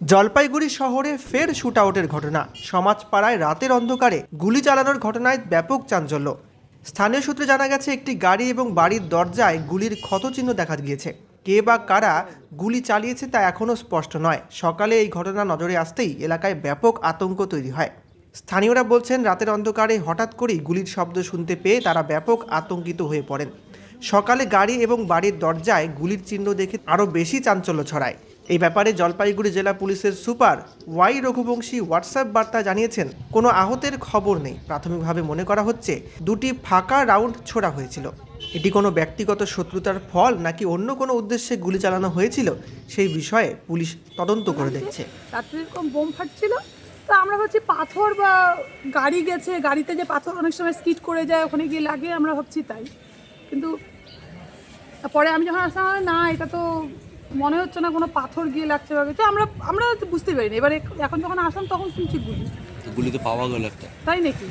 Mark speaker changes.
Speaker 1: জলপাইগুড়ি শহরে ফের শুট আউটের ঘটনা। সমাজপাড়ায় রাতের অন্ধকারে গুলি চালানোর ঘটনায় ব্যাপক চাঞ্চল্য। স্থানীয় সূত্রে জানা গেছে, একটি গাড়ি এবং বাড়ির দরজায় গুলির ক্ষতচিহ্ন দেখা গিয়েছে। কে বা কারা গুলি চালিয়েছে তা এখনও স্পষ্ট নয়। সকালে এই ঘটনা নজরে আসতেই এলাকায় ব্যাপক আতঙ্ক তৈরি হয়। স্থানীয়রা বলছেন, রাতের অন্ধকারে হঠাৎ করেই গুলির শব্দ শুনতে পেয়ে তারা ব্যাপক আতঙ্কিত হয়ে পড়েন। সকালে গাড়ি এবং বাড়ির দরজায় গুলির চিহ্ন দেখে আরও বেশি চাঞ্চল্য ছড়ায়। এই ব্যাপারে জলপাইগুড়ি জেলা পুলিশের সুপার ওয়াই রঘুবংশী হোয়াটসঅ্যাপ বার্তা জানিয়েছেন কোনো আহতের খবর নেই। প্রাথমিকভাবে মনে করা হচ্ছে দুটি ফাঁকা রাউন্ড ছোড়া হয়েছিল। এটি কোনো ব্যক্তিগত শত্রুতার ফল নাকি অন্য কোনো উদ্দেশ্যে গুলি চালানো হয়েছিল সেই বিষয়ে পুলিশ তদন্ত করে দেখছে।
Speaker 2: বোম ফাটছিল তো আমরা ভাবছি পাথর বা গাড়ি গেছে গাড়িতে যে পাথর অনেক সময় স্কিড করে যায় ওখানে গিয়ে লাগে আমরা ভাবছি তাই। কিন্তু পরে আমি যখন আসলাম না এটা তো মনে হচ্ছে না কোনো পাথর গিয়ে লাগছে বা কিছু আমরা আমরা তো বুঝতে পারিনি। এবার এখন যখন আসলাম তখন শুনছি গুলি।
Speaker 3: গুলি তো পাওয়া গেল একটা।
Speaker 2: তাই নাকি?